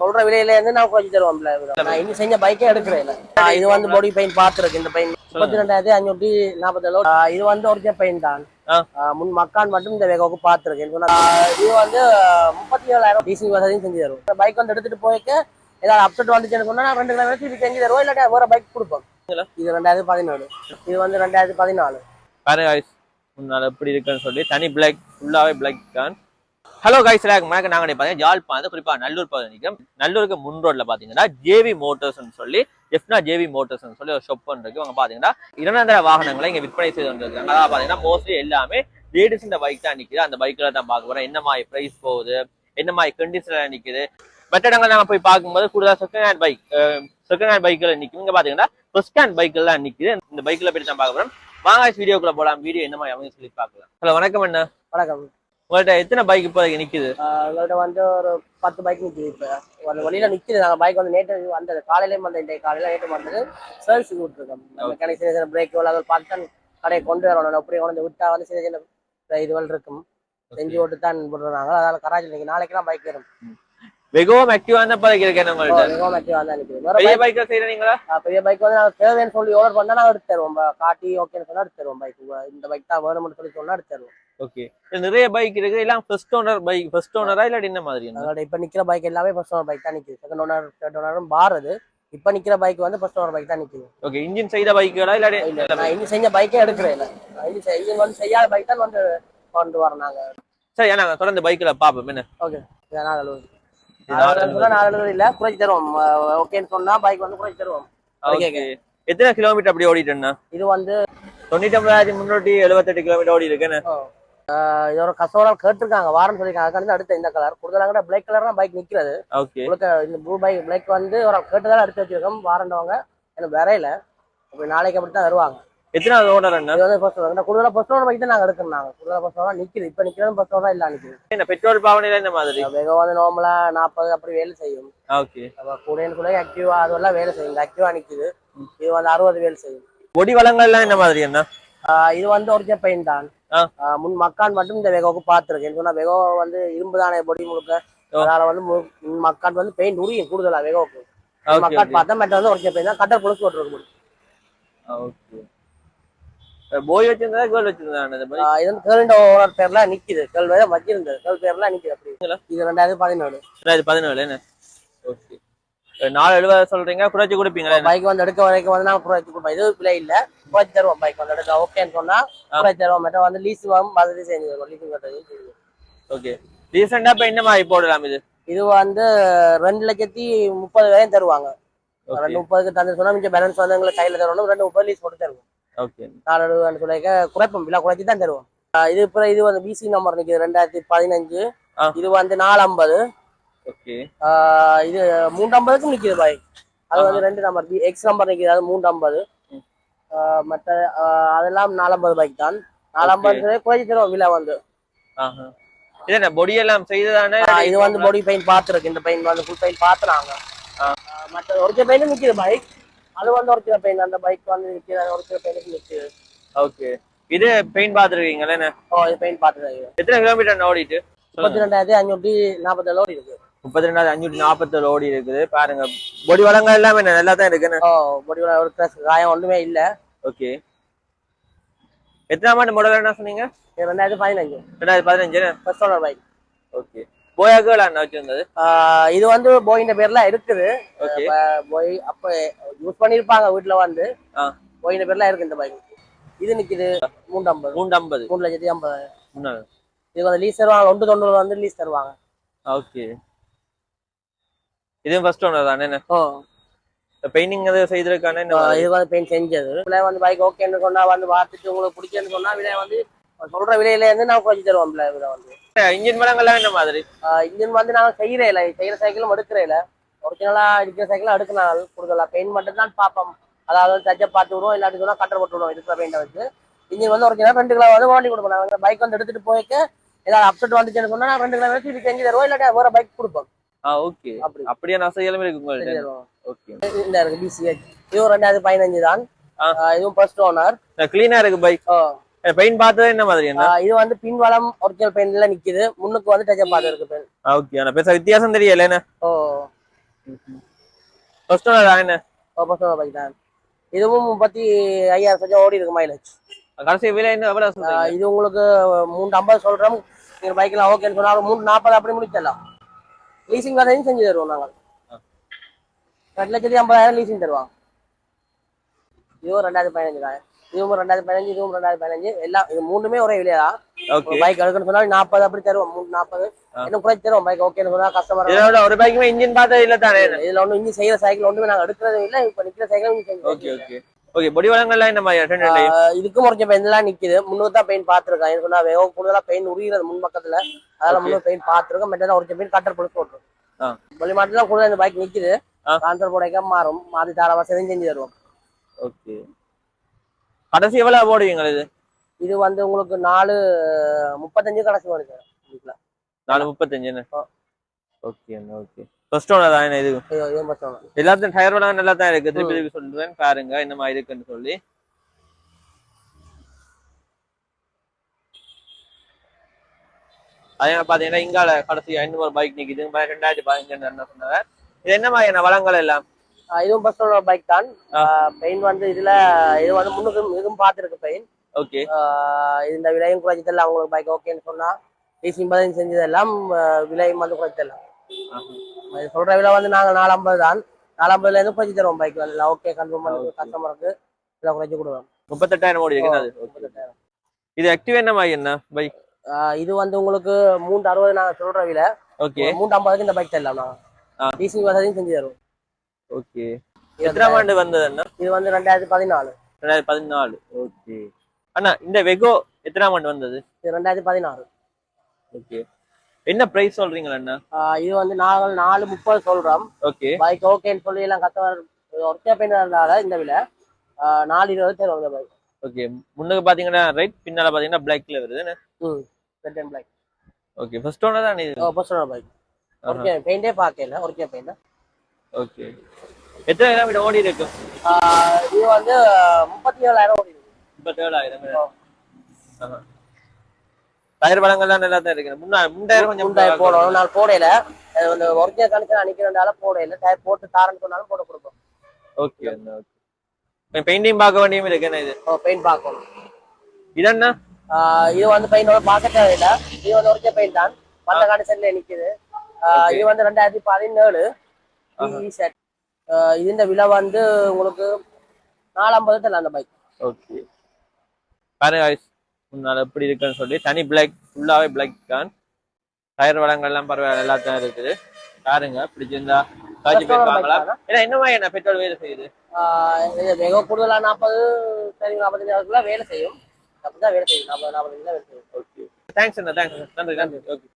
சொல்ற விலையில இருந்து நான் குறைச்சு தருவோம்ல நான் செஞ்ச பைக்கே எடுக்கிறேன் இது வந்து பாடி பெயிண்ட் பாத்துருக்கு இந்த பெயிண்ட் முப்பத்தி ரெண்டாயிரத்தி அஞ்சூத்தி நாற்பத்தேழு இது வந்து ஒரிஜினல் பெயிண்ட் தான். முன் மக்கான் மட்டும் இந்த வேகோக்கு பாத்துருக்கு இது வந்து முப்பத்தி ஏழாயிரம் டிசி வசதியும் செஞ்சு தருவோம். இந்த பைக் வந்து எடுத்துட்டு போய்க்க ஏதாவது அப்செட் வந்துச்சுன்னு சொன்னா ரெண்டு கிலோ திருப்பி செஞ்சு தருவோம். இல்லாட்டி வேற பைக் கொடுப்போம். இது ரெண்டாயிரத்தி பதினேழு. இது வந்து ரெண்டாயிரத்தி பதினாலு. Guys முன்னால எப்படி இருக்குன்னு சொல்லி தனி பிளாக் ஃபுல்லாவே பிளாக் தான். ஹலோ கைஸ் மேக்க நாங்க பார்த்தீங்கன்னா யாழ்ப்பாணம் குறிப்பா நல்லூர் பகுதிக்கும் நல்லூருக்கு முன் ரோட்ல பாத்தீங்கன்னா ஜேவி மோட்டர்ஸ்னு சொல்லி எஃப்னா ஜேவி மோட்டர்ஸ்னு சொல்லி ஒரு ஷாப் இருக்கு. அவங்க பாத்தீங்கன்னா இரண்டாந்திர வாகனங்களை இங்க விற்பனை செய்து வந்திருக்காங்க அதாவது பாத்தீங்கன்னா மோஸ்ட்லி எல்லாமே லேடிஸ் இந்த பைக் தான் நிக்குது. அந்த பைக்ல தான் பார்க்க போறோம். என்ன மாதிரி பிரைஸ் போகுது? என்ன மாதிரி கண்டிஷன்ல நிக்குது? மற்ற இடங்கள் நாங்க போய் பார்க்கும்போது கூடுதலா second hand bike second hand பைக்ல நிக்கும். இங்க பாத்தீங்கன்னா ஃபர்ஸ்ட் ஹேண்ட் பைக்ல தான் நிக்குது. இந்த பைக்ல போய் தான் பார்க்க போறோம். வாங்க வீடியோக்குள்ள போலாம். வீடியோ என்ன மாதிரி அவங்க சொல்லி பார்க்கலாம். ஹலோ வணக்கம் அண்ணா. வணக்கம். உங்கள்ட்ட எத்தனை பைக் இப்போதைக்கு நிக்குது? ஆஹ் எங்கள்ட்ட வந்து ஒரு பத்து பைக் நிக்குது இப்ப. அந்த வழியில நிக்குது. நாங்க பைக் வந்து நேற்று வந்தது. காலையிலேயும் வந்த இந்த காலையில நேற்று வந்தது. சர்வீஸ் விட்டுருக்கோம். மெக்கானிக் சின்ன சின்ன பிரேக் அதை பார்த்து தான் கடையை கொண்டு வரணும். அப்படி கொண்டு விட்டா வந்து சின்ன சின்ன இதுவல் இருக்கும். செஞ்சு ஓட்டு தான் போட்டுருந்தாங்க அதனால கராஜில் இன்னைக்கு நாளைக்கெல்லாம் பைக் வரும். வெகுவம் ஆக்டிவா தான் இப்போதைக்கு இருக்கேன் உங்கள்ட்ட. மிகவும் ஆக்டிவா தான் பெரிய பைக்கா செய்யறீங்களா பெரிய பைக் வந்து நாங்கள் தேவைன்னு சொல்லி ஆர்டர் பண்ணா நாங்கள் எடுத்து தருவோம் காட்டி ஓகேன்னு சொன்னா எடுத்து தருவோம் பைக் இந்த பைக் தான் வேணும்னு சொல்லி சொன்னா எடுத்து தருவோம் ஓகே நிறைய பைக் இருக்கு. எல்லாம் ஃபர்ஸ்ட் ஓனர் பைக் ஃபர்ஸ்ட் ஓனரா இல்லாட்டி என்ன மாதிரி? அதோட இப்ப நிக்கிற பைக் எல்லாமே ஃபர்ஸ்ட் ஓனர் பைக் தான் நிக்குது. செகண்ட் ஓனர் தேர்ட் ஓனரும் பாருது இப்ப நிக்கிற பைக் வந்து ஃபர்ஸ்ட் ஓனர் பைக் தான் நிக்குது. ஓகே இன்ஜின் செய்த பைக்குகளா இல்ல நான் இன்னும் செஞ்ச பைக்கே எடுக்கிறேன். இல்ல நான் இன்னும் வந்து செய்யாத பைக் தான் வந்து கொண்டு வரோம் நாங்க சரி நாங்க தொடர்ந்து பைக்ல பாப்போம் என்ன? ஓகே இது நாலு இல்ல குறைச்சி தருவோம். ஓகேன்னு சொன்னா பைக் வந்து குறைச்சி தருவோம். எத்தனை கிலோமீட்டர் அப்படி ஓடிட்டேன்னா? இது வந்து தொண்ணூத்தி ஒன்பதாயிரத்தி முன்னூத்தி எழுபத்தெட்டு கிலோமீட்டர் ஓடி இருக்கேன்னு ஆஹ் இது ஒரு கஸ்டமர் கேட்டிருக்காங்க வாரன்னு சொல்லியிருக்காங்க. அதுக்கு அடுத்த இந்த கலர் கூடுதலாக பிளாக் கலர் பைக் உங்களுக்கு இந்த ப்ளூ பைக் பிளாக் வந்து ஒரு கேட்டதால எடுத்து வச்சிருக்கோம் வாரண்டவங்க எனக்கு வரையில நாளைக்கு அப்படி தான் வருவாங்க. எத்தனாவது ஓனர் அண்ணா? ஃபர்ஸ்ட் ஓனர் கூடுதலாக ஃபர்ஸ்ட் ஓனர் பைக் தான் நாங்கள் எடுக்கிறோம் நாங்கள் கூடுதலாக ஃபர்ஸ்ட் ஓனர் நிற்கிது இப்போ நிற்கிறது ஃபர்ஸ்ட் ஓனர் இல்லை நிற்கிது என்ன பெட்ரோல் பாவனையில இந்த மாதிரி? வேகம் வந்து நார்மலாக நாற்பது அப்படி வேலை செய்யும். ஓகே. நம்ம கூடன்னு கூட ஆக்டிவா அதெல்லாம் வேலை செய்யும். ஆக்டிவா நிற்குது இது வந்து அறுபது வேலை செய்யும். ஒடி வளங்கள்லாம் என்ன மாதிரி என்ன இது வந்து ஒரிஜினல் பெயிண்ட் தான். முன் மக்கான் மட்டும் இந்த வெகோக்கு பார்த்துருக்கு சொன்னா வெகோ வந்து இரும்பு தானே பொடி முழுக்க. அதனால வந்து முன் மக்கான் வந்து பெயிண்ட் உரியும் கூடுதலா வெகோக்கு ஓகே மக்கான் பார்த்தா மற்ற வந்து ஒரிஜினல் பெயிண்ட் தான். கட்டர் புழுக்கு முடியும். ஓகே. போய் வச்சிருந்தா கேர்ள் வச்சிருந்தா இந்த ஆஹ் இது வந்து கேர்ள்ட ஓனர் பேர்ல நிக்குது. கேர்ள் வேற வச்சிருந்தது. கேர்ள் பேர்ல நிக்குது அப்படி. இது ரெண்டாயிரத்தி பதினேழு. ரெண்டாயிரத்தி பதினேழு என்ன? ஓகே நாலு எழுபது சொல்றீங்க குறைச்சி கொடுப்பீங்களா? பைக் வந்து எடுக்க வரைக்கும் வந்து நான் குறைச்சி கொடுப்போம். இது பிள்ளை இல்ல. குறைச்சி தருவோம் பைக் வந்து எடுக்க. ஓகேன்னு சொன்னா. குறைச்சி தருவோம். மற்ற வந்து லீஸ் வாங்க வசதி செஞ்சு தருவோம். செஞ்சு தருவோம். ஓகே ரீசெண்டா இப்ப என்ன மாதிரி போடலாம் இது? இது வந்து ரெண்டு லட்சத்தி முப்பது வரையும் தருவாங்க. ரெண்டு முப்பதுக்கு தந்து சொன்னா மிச்சம் பேலன்ஸ் வந்து எங்களுக்கு கையில தரணும். ரெண்டு முப்பது லீஸ் போட்டு தருவோம். ஓகே. சொல்லிக்க குறைப்போம். விலை குறைச்சி தான் தருவோம் இது இப்போ இது வந்து பிசி நம்பர் நிக்குது ரெண்டாயிரத்தி பதினஞ்சு. இது வந்து நாலு ஐம்பது ஓகே இது மூன்று ஐம்பதுக்கும் நிக்குது பைக் அது வந்து ரெண்டு நம்பர் எக்ஸ் நம்பர் நிக்குது அது மூன்று ஐம்பது. மற்ற அதெல்லாம் நாலு ஐம்பது பைக் தான். நாலு ஐம்பது குறைச்சி தருவோம் விலை வந்து. இது என்ன பொடி எல்லாம் செய்ததானே? இது வந்து பாடி பெயிண்ட் பார்த்துருக்கு இந்த பெயிண்ட் வந்து ஃபுல் பெயிண்ட் பார்த்துறாங்க. மற்ற ஒரிஜினல் பெயிண்ட் நிக்குது பைக் அது வந்து ஒரிஜினல் பெயிண்ட் அந்த பைக் வந்து நிக்குது அது ஒரிஜினல் பெயிண்ட் நிக்குது ஓகே இது பெயிண்ட் பாத்துருக்கீங்களா என்ன? ஓ இது பெயிண்ட் பார்த்துருக்கு எத்தனை கிலோமீட்டர் ஓடிட்டு? முப்பத்தி ரெண்டாயிரத்தி அஞ்சூற்றி நாற்பத்தேழு ஓடி இருக்கு. முப்பத்தி ரெண்டாயிரத்தி அஞ்சூற்றி நாற்பத்தேழு ஓடி இருக்குது. பாருங்க. பொடி வளங்கள் எல்லாமே நல்லா தான் இருக்குன்னு? ஓ பொடியோட ஒரு கிளாஸ் காயம் ஒன்றுமே இல்லை. ஓகே எத்தனாம் ஆண்டு மாடல் என்ன சொன்னீங்க? ரெண்டாயிரத்தி பதினஞ்சு. ரெண்டாயிரத்தி பதினஞ்சு ஃபர்ஸ்ட் ஓனர் பைக் ஓகே போயாக்கு அண்ணா வச்சிருந்தது. இது வந்து போயின்ற பேர்ல இருக்குது. போய் அப்போ யூஸ் பண்ணியிருப்பாங்க வீட்டில் வந்து. போயின்ற பேர்ல இருக்கு இந்த பைக் இது நிக்குது மூன்று ஐம்பது மூன்று ஐம்பது மூணு லட்சத்தி முன்னாள் இது வந்து லீஸ் தருவாங்க ஒன்று தொண்ணூறு வந்து லீஸ் தருவாங்க. ஓகே இதுவும் ஃபர்ஸ்ட் ஓனர் தானே பெயிண்டிங் அது செய்திருக்கானே இது வந்து பெயிண்ட் செஞ்சது. விலை வந்து பைக் ஓகேன்னு சொன்னா வந்து பார்த்துட்டு உங்களுக்கு பிடிச்சேன்னு சொன்னா விலை வந்து சொல்ற விலையில இருந்து நான் கொஞ்சம் தருவோம் விலை விலை வந்து. இன்ஜின் வளங்கள்லாம் என்ன மாதிரி? இன்ஜின் வந்து நாங்கள் செய்யறே இல்லை. செய்யற சைக்கிளும் எடுக்கிறே இல்லை. ஒரிஜினலா இருக்கிற சைக்கிளும் எடுக்கலாம் கொடுக்கலாம் பெயிண்ட் மட்டும் தான் பார்ப்போம். அதாவது தச்ச பார்த்து விடுவோம் இல்லாட்டி சொன்னா கட்டர் போட்டு விடுவோம் இருக்கிற பெயிண்டை வச்சு. இன்ஜின் வந்து ஒரிஜினல் ரெண்டு கிலோ வந்து வாங்கி கொடுப்போம். நாங்கள் பைக் வந்து எடுத்துட்டு போய்க்க ஏதாவது அப்செட் வந்துச்சுன்னு சொன்னா நான் ரெண்டு கிலோ வச்சு செஞ்சு தருவோம் இல்லாட்டி வேற பைக் கொடுப்போம். ஓகே. அப்படி. அப்படியே நான் செய்யலுமே இருக்கு உங்கள்ட்ட? ஓகே. இந்த இருக்கு பிசிஹெச் இதுவும் ரெண்டாயிரத்தி பதினஞ்சு தான் இதுவும் ஃபர்ஸ்ட் ஓனர் கிளீனா இருக்கு பைக் பெயிண்ட் பார்த்தது என்ன மாதிரி என்ன? இது வந்து பின்வளம் ஒரிஜினல் பெயிண்ட்ல நிக்குது. முன்னுக்கு வந்து டச்சப் பார்த்து இருக்கு பெயிண்ட் ஓகே ஆனா பெருசா வித்தியாசம் தெரியல என்ன? ஓ. ஃபர்ஸ்ட் ஓனர் என்ன? பர்சனல் பைக் தான். இதுவும் முப்பத்தி ஐயாயிரம் கொஞ்சம் ஓடி இருக்கு மைலேஜ் கடைசி விலை என்ன எவ்வளவு சொல்றீங்க? இது உங்களுக்கு மூணு ஐம்பது சொல்றோம். நீங்க பைக்ல ஓகேன்னு மூணு நாற்பது அப்படி முடிச்சிடலாம். லீசிங் வரையும் செஞ்சு தருவோம் நாங்கள்? ரெண்டு லட்சத்தி ஐம்பதாயிரம் லீசிங் தருவாங்க. இதுவும் ரெண்டாயிரத்தி பதினஞ்சு தான் இதுவும் ரெண்டாயிரத்தி பதினஞ்சு இதுவும் ரெண்டாயிரத்தி பதினஞ்சு. எல்லாம் இது மூணுமே ஒரே விலையா? தான் பைக் எடுக்கணும்னு சொன்னாலும் நாற்பது அப்படி தருவோம். மூணு நாற்பது. இன்னும் குறைச்சி தருவோம் பைக் ஓகேன்னு சொன்னா கஸ்டமர் ஒரு பைக்குமே இன்ஜின் பார்த்தது இல்ல தானே? இதுல ஒன்றும் இன்னும் செய்யற சைக்கிள் ஒன்றுமே நாங்கள் எடுக்கிறதும் இல்லை. இப்போ நிற்கிற சைக்கிள் ஓகே ஓகே ஓகே பொடி வளங்கள்லாம் என்ன மாதிரி? இதுக்கும் ஒரு பெயின் எல்லாம் நிக்குது. முன்னூறு தான் பெயின் பார்த்துருக்கேன் எனக்கு நான் வேக கூடுதலா பெயின் உரிகிறது முன் பக்கத்துல. அதனால Okay. முன்னூறு பெயின் பார்த்துருக்கேன் மற்ற ஒரு பெயின் கட்டர் பொழுது. போட்டுரும் வெளி மாட்டுல கூடுதல் இந்த பைக் நிக்குது. கான்சர் போடைக்க மாறும். மாறி தார வசதியும் செஞ்சு தருவோம். ஓகே கடைசி எவ்வளவு போடுவீங்க இது? இது வந்து உங்களுக்கு நாலு முப்பத்தஞ்சு கடைசி இதுல. நாலு முப்பத்தஞ்சு என்ன ஆ. ஓகே ஓகே ஃபர்ஸ்ட் ஓனர் தான் இது. எல்லாத்தையும் டயர் வளங்க நல்லா தான் இருக்கு. திருப்பி திருப்பி சொல்றேன் பாருங்க என்ன மாதிரி இருக்குன்னு சொல்லி. அதே பாத்தீங்கன்னா இங்கால கடைசி இன்னொரு பைக் நிக்குது. ரெண்டாயிரத்தி பதினஞ்சு என்ன சொன்னாங்க. இது என்ன மாதிரியான வளங்கள் எல்லாம்? இதுவும் பஸ் பைக் தான். பெயின் வந்து இதுல இது வந்து முன்னுக்கு இதுவும் பார்த்துருக்கு பெயின் ஓகே. இந்த விலையும் குறைச்சி தரலாம் உங்களுக்கு பைக் ஓகேன்னு சொன்னா லீசிங் பதினஞ்சு செஞ்சதெல்லாம் விலையும் வந்து குறைச்சி தரலாம் இது சொல்ற விலை வந்து நாங்க நாலம்பது தான். நாலம்பதுல இருந்து குறைச்சி தருவோம் பைக் வந்து ஓகே கன்ஃபார்ம் பண்ணி கஸ்டமருக்கு இதில் குறைச்சி கொடுவோம் முப்பத்தெட்டாயிரம் ஓடி Okay. இது ஆக்டிவ் என்ன மாதிரி என்ன? பைக் இது வந்து உங்களுக்கு மூன்று அறுபது நாங்க சொல்ற விலை. ஓகே மூன்று ஐம்பதுக்கு இந்த பைக் தரலாம். நாங்க லீசிங் வசதியும் செஞ்சு தருவோம். ஓகே எத்தனாம் ஆண்டு வந்தது அண்ணா? இது வந்து ரெண்டாயிரத்தி பதினாலு. ரெண்டாயிரத்தி பதினாலு ஓகே அண்ணா இந்த வெகோ எத்தனாம் ஆண்டு வந்தது? இது ரெண்டாயிரத்தி பதினாறு. ஓகே என்ன பிரைஸ் சொல்றீங்களா அண்ணா? இது வந்து நாங்கள் நாலு முப்பது சொல்றோம். ஓகே பைக் ஓகேன்னு சொல்லி எல்லாம் கஸ்டமர் ஒர்க்கே பண்ணிருந்தால இந்த விலை. நாலு இருபது தருவோம் இந்த பைக் ஓகே முன்னுக்கு பாத்தீங்கன்னா ரைட் பின்னால பாத்தீங்கன்னா பிளாக்ல வருது ம் red and black okay first owner தான் இது? பர்சனல் பைக் ஒர்க்கே பெயிண்டே பார்க்கல ஒர்க்கே பெயிண்ட் ஓகே எத்தனை கிலோமீட்டர் ஓடி இருக்கு இது வந்து முப்பத்தி ஏழாயிரம் ஓடி இருக்கு. முப்பத்தேழாயிரம் டயர் பழங்கள்லாம் நல்லா தான் இருக்கு முன்னா முண்டாயிரம் கொஞ்சம் முண்டாய் போடணும். நான் போடையில அது வந்து ஒரிஜினல் கணக்கு நிக்கிறதால போடையில டயர் போட்டு தாரன்னு சொன்னாலும் போட கொடுப்போம். ஓகே ஓகே பெயிண்டிங் பார்க்க வேண்டியும் இருக்கு. என்ன இது? பெயிண்ட் பார்க்கணும். இதென்ன இது வந்து பெயிண்டோட பார்க்க தேவையில்ல. இது வந்து ஒரிஜினல் பெயிண்ட் தான். மற்ற கண்டிஷன்ல நிக்குது. இது வந்து ரெண்டாயிரத்தி பதினேழு. செட் இதுஇந்த விலை வந்து உங்களுக்கு நாலம்பது தரல அந்த பைக் ஓகே பாருங்க முன்னால எப்படி இருக்குன்னு சொல்லி தனி பிளாக் ஃபுல்லாவே பிளாக் தான் டயர் வளங்கள்லாம் பரவாயில்ல எல்லாத்தையும் இருக்குது. பாருங்க பிடிச்சிருந்தா காய்ச்சி போய் Petrol பார்க்கலாம் bike தானா? ஏன்னா என்ன மாதிரி என்ன பெட்ரோல் வேலை செய்யுது? மிக கூடுதலா நாற்பது சரி நாற்பத்தஞ்சாயிரத்துக்குள்ள வேலை செய்யும். அப்படிதான் வேலை செய்யும். நாற்பது நாற்பத்தஞ்சு வேலை செய்யும். ஓகே தேங்க்ஸ் அண்ணா. தேங்க்ஸ் நன்றி நன்றி. ஓகே